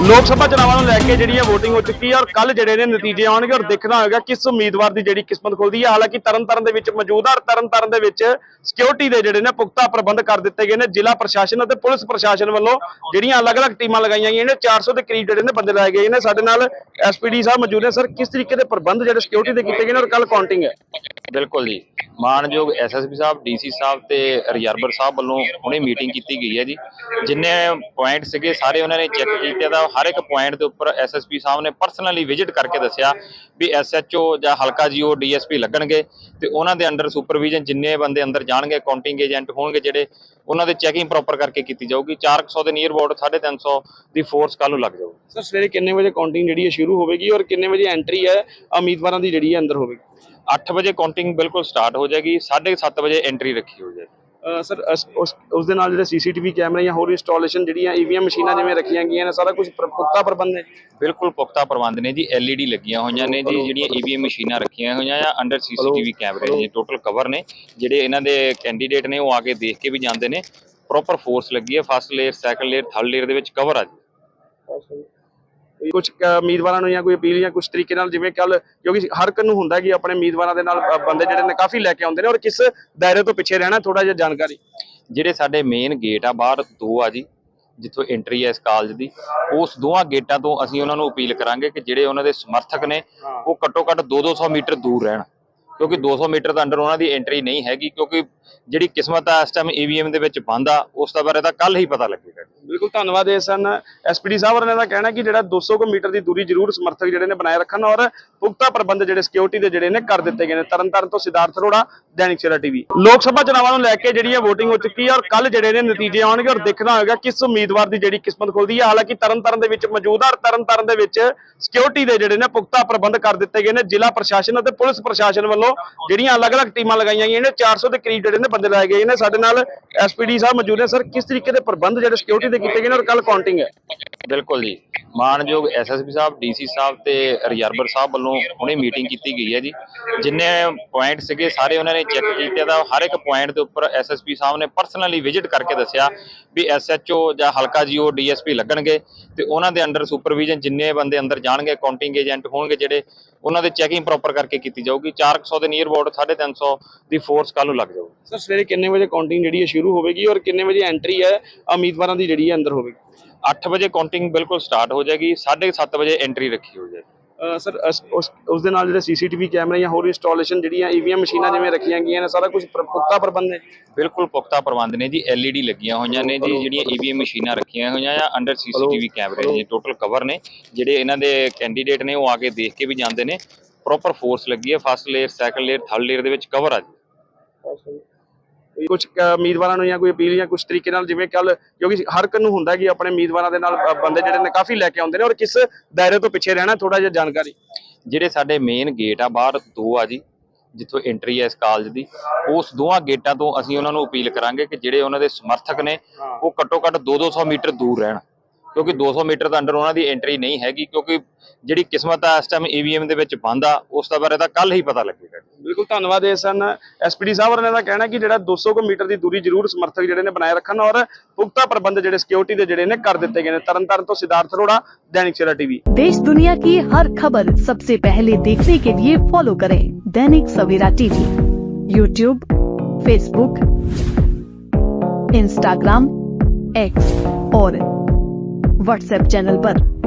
ਲੋਕ ਸਭਾ ਚੁਣਾਵਾਂ ਨੂੰ ਲੈ ਕੇ ਜਿਹੜੀ ਹੈ VOTING ਹੋ ਚੁੱਕੀ ਹੈ ਔਰ ਕੱਲ ਜਿਹੜੇ ਨੇ ਨਤੀਜੇ ਆਉਣਗੇ ਔਰ ਦੇਖਣਾ ਹੋਏਗਾ ਕਿਸ ਉਮੀਦਵਾਰ ਦੀ ਜਿਹੜੀ ਕਿਸਮਤ ਖੁੱਲਦੀ ਹੈ ਹਾਲਾਂਕਿ ਤਰਨਤਾਰਨ ਦੇ ਵਿੱਚ ਮੌਜੂਦ ਹੈ ਔਰ ਤਰਨਤਾਰਨ ਦੇ ਵਿੱਚ ਸਿਕਿਉਰਿਟੀ ਦੇ ਜਿਹੜੇ ਨੇ ਪੁਖਤਾ ਪ੍ਰਬੰਧ ਕਰ ਦਿੱਤੇ ਗਏ ਨੇ। ਜ਼ਿਲ੍ਹਾ ਪ੍ਰਸ਼ਾਸਨ ਅਤੇ ਪੁਲਿਸ ਪ੍ਰਸ਼ਾਸਨ ਵੱਲੋਂ ਜਿਹੜੀਆਂ ਅਲੱਗ-ਅਲੱਗ ਟੀਮਾਂ ਲਗਾਈਆਂ ਗਈਆਂ ਨੇ। 400 ਦੇ ਕਰੀਬ ਜਿਹੜੇ ਨੇ ਬੰਦੇ ਲਾਏ ਗਏ ਨੇ। ਸਾਡੇ ਨਾਲ ਐਸਪੀਡੀ ਸਾਹਿਬ ਮੌਜੂਦ ਨੇ। ਸਰ, ਕਿਸ ਤਰੀਕੇ ਦੇ ਪ੍ਰਬੰਧ ਜਿਹੜੇ ਸਿਕਿਉਰਿਟੀ ਦੇ ਕੀਤੇ ਗਏ ਨੇ ਔਰ ਕੱਲ ਕਾਊਂਟਿੰਗ ਹੈ? ਬਿਲਕੁਲ ਜੀ। ਮਾਨਯੋਗ ਐਸਐਸਪੀ ਸਾਹਿਬ ਡੀਸੀ ਸਾਹਿਬ ਤੇ ਰਿਜ਼ਰਵਰ ਸਾਹਿਬ ਵੱਲੋਂ ਹੁਣੇ ਮੀਟਿੰਗ ਕੀਤੀ ਗਈ ਹੈ ਜੀ। ਜਿੰਨੇ ਪੁਆਇੰਟ ਸੀਗੇ, ਸਾਰੇ ਉਹਨਾਂ ਨੇ ਚੈੱਕ ਕੀਤੇ ਤਾਂ ਹਰ ਇੱਕ ਪੁਆਇੰਟ ਦੇ ਉੱਪਰ ਐਸਐਸਪੀ ਸਾਹਿਬ ਨੇ ਪਰਸਨਲੀ ਵਿਜ਼ਿਟ ਕਰਕੇ ਦੱਸਿਆ ਵੀ ਐਸਐਚਓ ਜਾਂ ਹਲਕਾ ਜੀਓ ਡੀਐਸਪੀ ਲੱਗਣਗੇ ਤੇ ਉਹਨਾਂ ਦੇ ਅੰਡਰ ਸੁਪਰਵੀਜ਼ਨ ਜਿੰਨੇ ਬੰਦੇ ਅੰਦਰ ਜਾਣਗੇ ਕਾਊਂਟਿੰਗ ਏਜੰਟ ਹੋਣਗੇ ਜਿਹੜੇ, ਉਹਨਾਂ ਦੇ ਚੈਕਿੰਗ ਪ੍ਰੋਪਰ ਕਰਕੇ ਕੀਤੀ ਜਾਊਗੀ। 400 ਦੇ ਨੀਅਰ ਅਬਾਊਟ 350 ਦੀ ਫੋਰਸ ਕੱਲ ਨੂੰ ਲੱਗ ਜਾਊਗੀ ਸਰ, ਸਵੇਰੇ ਕਿੰਨੇ ਵਜੇ ਕਾਊਂਟਿੰਗ ਜਿਹੜੀ ਹੈ ਸ਼ੁਰੂ ਹੋਵੇਗੀ ਔਰ ਕਿੰਨੇ ਵਜੇ ਐਂਟਰੀ ਹੈ ਉਮੀਦਵਾਰਾਂ ਦੀ ਜਿਹੜੀ ਹੈ ਅੰਦਰ ਹੋਵੇਗੀ? 8 ਵਜੇ ਕਾਊਂਟਿੰਗ ਬਿਲਕੁਲ ਸਟਾਰਟ ਹੋ ਜਾਏਗੀ 7:30 ਵਜੇ ਐਂਟਰੀ ਰੱਖੀ ਹੋ। ਜਾਏਗੀ ਸਰ ਉਸ ਉਸ ਦੇ ਨਾਲ ਜਿਹੜੇ ਸੀਸੀਟੀਵੀ ਕੈਮਰੇ ਜਾਂ ਹੋਰ ਇੰਸਟਾਲੇਸ਼ਨ ਜਿਹੜੀਆਂ ਈਵੀਐਮ ਮਸ਼ੀਨਾਂ ਜਿਵੇਂ ਰੱਖੀਆਂ ਗਈਆਂ ਨੇ ਸਾਰਾ ਕੁਝ ਪੁਖਤਾ ਪ੍ਰਬੰਧ ਹੈ? ਬਿਲਕੁਲ ਪੁਖਤਾ ਪ੍ਰਬੰਧ ਨੇ ਜੀ LED ਲੱਗੀਆਂ ਹੋਈਆਂ ਨੇ ਜੀ ਜਿਹੜੀਆਂ EVM ਮਸ਼ੀਨਾਂ ਰੱਖੀਆਂ ਹੋਈਆਂ ਆ ਅੰਡਰ CCTV ਕੈਮਰੇ ਨੇ ਟੋਟਲ ਕਵਰ ਨੇ ਜਿਹੜੇ ਇਹਨਾਂ ਦੇ ਕੈਂਡੀਡੇਟ ਨੇ ਉਹ ਆ ਕੇ ਦੇਖ ਕੇ ਵੀ ਜਾਂਦੇ ਨੇ। ਪ੍ਰੋਪਰ ਫੋਰਸ ਲੱਗੀ ਹੈ first layer second layer third layer ਦੇ ਵਿੱਚ ਕਵਰ ਆ ਜੀ। ਕੁਝ ਉਮੀਦਵਾਰਾਂ ਨੂੰ ਜਾਂ ਕੋਈ ਅਪੀਲ ਜਾਂ ਕੁਝ ਤਰੀਕੇ ਨਾਲ ਜਿਵੇਂ ਕੱਲ ਕਿਉਂਕਿ ਹਰ ਇੱਕ ਨੂੰ ਹੁੰਦਾ ਕਿ ਆਪਣੇ ਉਮੀਦਵਾਰਾਂ ਦੇ ਨਾਲ ਬੰਦੇ ਜਿਹੜੇ ਨੇ ਕਾਫੀ ਲੈ ਕੇ ਆਉਂਦੇ ਨੇ ਔਰ ਕਿਸ ਦਾਇਰੇ ਤੋਂ ਪਿੱਛੇ ਰਹਿਣਾ ਥੋੜਾ ਜਿਹਾ ਜਾਣਕਾਰੀ। ਜਿਹੜੇ ਸਾਡੇ ਮੇਨ ਗੇਟ ਆ ਬਾਹਰ ਦੋ ਆ ਜੀ ਜਿੱਥੋਂ ਐਂਟਰੀ ਹੈ ਇਸ ਕਾਲਜ ਦੀ ਉਸ ਦੋਹਾਂ ਗੇਟਾਂ ਤੋਂ ਅਸੀਂ ਉਹਨਾਂ ਨੂੰ ਅਪੀਲ ਕਰਾਂਗੇ ਕਿ ਜਿਹੜੇ ਉਹਨਾਂ ਦੇ ਸਮਰਥਕ ਨੇ ਉਹ ਘੱਟੋ ਘੱਟ 2-200 ਮੀਟਰ ਦੂਰ ਰਹਿਣ ਕਿਉਂਕਿ 200 ਮੀਟਰ ਦੇ ਅੰਡਰ ਉਹਨਾਂ ਦੀ ਐਂਟਰੀ ਨਹੀਂ ਹੈਗੀ ਕਿਉਂਕਿ ਜਿਹੜੀ ਕਿਸਮਤ ਆ ਇਸ ਟਾਈਮ ਈਵੀਐਮ ਦੇ ਵਿੱਚ ਬੰਦ ਆ, ਉਸ ਦਾ ਬਾਰੇ ਤਾਂ ਕੱਲ ਹੀ ਪਤਾ ਲੱਗੇਗਾ ਬਿਲਕੁਲ ਧੰਨਵਾਦ ਇਹ ਸਨ ਐਸਪੀਡੀ ਸਾਹਿਬ ਹੋਰਾਂ ਦਾ ਕਹਿਣਾ ਕਿ ਜਿਹੜਾ 200 ਕੁ ਮੀਟਰ ਦੀ ਦੂਰੀ ਜ਼ਰੂਰ ਸਮਰਥਕ ਜਿਹੜੇ ਨੇ ਬਣਾਏ ਰੱਖਣ ਔਰ ਪੁਖਤਾ ਪ੍ਰਬੰਧ ਜਿਹੜੇ ਸਿਕਿਉਰਿਟੀ ਦੇ ਜਿਹੜੇ ਨੇ ਕਰ ਦਿੱਤੇ ਗਏ ਨੇ। ਤਰਨਤਾਰਨ ਤੋਂ ਸਿਧਾਰਥ ਅਰੋੜਾ, ਦੈਨਿਕ ਸਵੇਰਾ ਟੀਵੀ ਲੋਕ ਸਭਾ ਚੋਣਾਂ ਨੂੰ ਲੈ ਕੇ ਜਿਹੜੀ ਹੈ VOTING ਹੋ ਚੁੱਕੀ ਹੈ ਔਰ ਕੱਲ ਜਿਹੜੇ ਨੇ ਨਤੀਜੇ ਆਉਣਗੇ ਔਰ ਦੇਖਣਾ ਹੋਏਗਾ ਕਿਸ ਉਮੀਦਵਾਰ ਦੀ ਜਿਹੜੀ ਕਿਸਮਤ ਖੁੱਲਦੀ ਹੈ। ਹਾਲਾਂਕਿ ਤਰਨਤਾਰਨ ਦੇ ਵਿੱਚ ਮੌਜੂਦਾ ਹੈ ਔਰ ਤਰਨਤਾਰਨ ਦੇ ਵਿੱਚ ਸਿਕਿਉਰਿਟੀ ਦੇ ਜਿਹੜੇ ਨੇ ਪੁਖਤਾ ਪ੍ਰਬੰਧ ਕਰ ਦਿੱਤੇ ਗਏ ਨੇ। ਜ਼ਿਲ੍ਹਾ ਪ੍ਰਸ਼ਾਸਨ ਅਤੇ ਪੁਲਿਸ ਪ੍ਰਸ਼ਾਸਨ ਵੱਲੋਂ ਜਿਹੜੀਆਂ ਅਲੱਗ-ਅਲੱਗ ਟੀਮਾਂ ਲਗਾਈਆਂ ਗਈਆਂ ਨੇ। 400 ਦੇ ਕਰੀਬ ਜਿਹੜੇ ਨੇ ਬੰਦੇ ਲਾਏ ਗਏ ਨੇ? ਸਾਡੇ ਨਾਲ ਐਸਪੀਡੀ ਸਾਹਿਬ ਮੌਜੂਦ ਨੇ। ਸਰ ਕਿਸ ਤਰੀਕੇ ਦੇ ਪ੍ਰਬੰਧ ਜਿਹੜੇ ਸਿਕਿਉਰਿਟੀ ਦੇ ਕੀਤੇ ਗਏ ਨੇ ਔਰ ਕੱਲ ਕਾਊਂਟਿੰਗ ਹੈ? ਬਿਲਕੁਲ ਜੀ। ਮਾਨਯੋਗ ਐਸਐਸਪੀ ਸਾਹਿਬ ਡੀਸੀ ਸਾਹਿਬ ਤੇ ਰਿਜ਼ਰਵਰ ਸਾਹਿਬ ਵੱਲੋਂ ਹੁਣੇ ਮੀਟਿੰਗ ਕੀਤੀ ਗਈ ਹੈ ਜੀ। ਜਿੰਨੇ ਪੁਆਇੰਟ ਸੀਗੇ, ਸਾਰੇ ਉਹਨਾਂ ਨੇ ਚੈੱਕ ਕੀਤੇ ਤਾਂ ਹਰ ਇੱਕ ਪੁਆਇੰਟ ਦੇ ਉੱਪਰ ਐਸਐਸਪੀ ਸਾਹਿਬ ਨੇ ਪਰਸਨਲੀ ਵਿਜ਼ਿਟ ਕਰਕੇ ਦੱਸਿਆ ਵੀ ਐਸਐਚਓ ਜਾਂ ਹਲਕਾ ਜੀਓ ਡੀਐਸਪੀ ਲੱਗਣਗੇ ਤੇ ਉਹਨਾਂ ਦੇ ਅੰਡਰ ਸੁਪਰਵੀਜ਼ਨ ਜਿੰਨੇ ਬੰਦੇ ਅੰਦਰ ਜਾਣਗੇ ਕਾਊਂਟਿੰਗ ਏਜੰਟ ਹੋਣਗੇ ਜਿਹੜੇ, ਉਹਨਾਂ ਦੇ ਚੈਕਿੰਗ ਪ੍ਰੋਪਰ ਕਰਕੇ ਕੀਤੀ ਜਾਊਗੀ। 400 ਦੇ ਨੀਅਰ ਅਬਾਊਟ 350 ਦੀ ਫੋਰਸ ਕੱਲ ਨੂੰ ਲੱਗ ਜਾਊਗੀ ਸਰ, ਸਵੇਰੇ ਕਿੰਨੇ ਵਜੇ ਕਾਊਂਟਿੰਗ ਜਿਹੜੀ ਹੈ ਸ਼ੁਰੂ ਹੋਵੇਗੀ ਔਰ ਕਿੰਨੇ ਵਜੇ ਐਂਟਰੀ ਹੈ ਉਮੀਦਵਾਰਾਂ ਦੀ ਜਿਹੜੀ ਹੈ ਅੰਦਰ ਹੋਵੇਗੀ? 8 ਵਜੇ ਕਾਊਂਟਿੰਗ ਬਿਲਕੁਲ ਸਟਾਰਟ ਹੋ ਜਾਏਗੀ 7:30 ਵਜੇ ਐਂਟਰੀ ਰੱਖੀ ਹੋ। ਜਾਏਗੀ ਸਰ ਉਸ ਉਸ ਦੇ ਨਾਲ ਜਿਹੜੇ ਸੀਸੀਟੀਵੀ ਕੈਮਰੇ ਜਾਂ ਹੋਰ ਇੰਸਟਾਲੇਸ਼ਨ ਜਿਹੜੀਆਂ ਈਵੀਐਮ ਮਸ਼ੀਨਾਂ ਜਿਵੇਂ ਰੱਖੀਆਂ ਗਈਆਂ ਨੇ ਸਾਰਾ ਕੁਝ ਪੁਖਤਾ ਪ੍ਰਬੰਧ ਹੈ ਬਿਲਕੁਲ ਪੁਖਤਾ ਪ੍ਰਬੰਧ ਨੇ ਜੀ LED ਲੱਗੀਆਂ ਹੋਈਆਂ ਨੇ ਜੀ ਜਿਹੜੀਆਂ EVM ਮਸ਼ੀਨਾਂ ਰੱਖੀਆਂ ਹੋਈਆਂ ਆ ਅੰਡਰ CCTV ਕੈਮਰੇ ਨੇ ਟੋਟਲ ਕਵਰ ਨੇ ਜਿਹੜੇ ਇਹਨਾਂ ਦੇ ਕੈਂਡੀਡੇਟ ਨੇ ਉਹ ਆ ਕੇ ਦੇਖ ਕੇ ਵੀ ਜਾਂਦੇ ਨੇ। ਪ੍ਰੋਪਰ ਫੋਰਸ ਲੱਗੀ ਹੈ first layer second layer third layer ਦੇ ਵਿੱਚ ਕਵਰ ਆ ਜੀ। ਕੁਝ ਉਮੀਦਵਾਰਾਂ ਨੂੰ ਜਾਂ ਕੋਈ ਅਪੀਲ ਜਾਂ ਕੁਝ ਤਰੀਕੇ ਨਾਲ ਜਿਵੇਂ ਕੱਲ ਕਿਉਂਕਿ ਹਰ ਇੱਕ ਨੂੰ ਹੁੰਦਾ ਕਿ ਆਪਣੇ ਉਮੀਦਵਾਰਾਂ ਦੇ ਨਾਲ ਬੰਦੇ ਜਿਹੜੇ ਨੇ ਕਾਫੀ ਲੈ ਕੇ ਆਉਂਦੇ ਨੇ ਔਰ ਕਿਸ ਦਾਇਰੇ ਤੋਂ ਪਿੱਛੇ ਰਹਿਣਾ ਥੋੜਾ ਜਿਹਾ ਜਾਣਕਾਰੀ। ਜਿਹੜੇ ਸਾਡੇ ਮੇਨ ਗੇਟ ਆ ਬਾਹਰ ਦੋ ਆ ਜੀ ਜਿੱਥੋਂ ਐਂਟਰੀ ਹੈ ਇਸ ਕਾਲਜ ਦੀ ਉਸ ਦੋਹਾਂ ਗੇਟਾਂ ਤੋਂ ਅਸੀਂ ਉਹਨਾਂ ਨੂੰ ਅਪੀਲ ਕਰਾਂਗੇ ਕਿ ਜਿਹੜੇ ਉਹਨਾਂ ਦੇ ਸਮਰਥਕ ਨੇ ਉਹ ਘੱਟੋ ਘੱਟ 2-200 ਮੀਟਰ ਦੂਰ ਰਹਿਣ ਕਿਉਂਕਿ 200 ਮੀਟਰ ਦੇ ਅੰਡਰ ਉਹਨਾਂ ਦੀ ਐਂਟਰੀ ਨਹੀਂ ਹੈਗੀ ਕਿਉਂਕਿ ਜਿਹੜੀ ਕਿਸਮਤ ਆ ਇਸ ਟਾਈਮ ਈਵੀਐਮ ਦੇ ਵਿੱਚ ਬੰਦ ਆ ਉਸ ਦਾ ਬਾਰੇ ਤਾਂ ਕੱਲ ਹੀ ਪਤਾ ਲੱਗੇਗਾ ਬਿਲਕੁਲ ਧੰਨਵਾਦ ਇਹ ਸਨ ਐਸਪੀਡੀ ਸਾਹਿਬ ਹੋਰਾਂ ਦਾ ਕਹਿਣਾ ਕਿ ਜਿਹੜਾ 200 ਕੁ ਮੀਟਰ ਦੀ ਦੂਰੀ ਜ਼ਰੂਰ ਸਮਰਥਕ ਜਿਹੜੇ ਨੇ ਬਣਾਏ ਰੱਖਣ ਔਰ ਪੁਖਤਾ ਪ੍ਰਬੰਧ ਜਿਹੜੇ ਸਿਕਿਉਰਿਟੀ ਦੇ ਜਿਹੜੇ ਨੇ ਕਰ ਦਿੱਤੇ ਗਏ ਨੇ ਤਰਨਤਾਰਨ ਤੋਂ ਸਿਧਾਰਥ ਅਰੋੜਾ ਦੈਨਿਕ ਸਵੇਰਾ ਟੀਵੀ देश दुनिया की हर खबर सबसे पहले देखने के लिए फॉलो करें Dainik Savera TV YouTube Facebook Instagram X और व्हाट्सएप चैनल पर।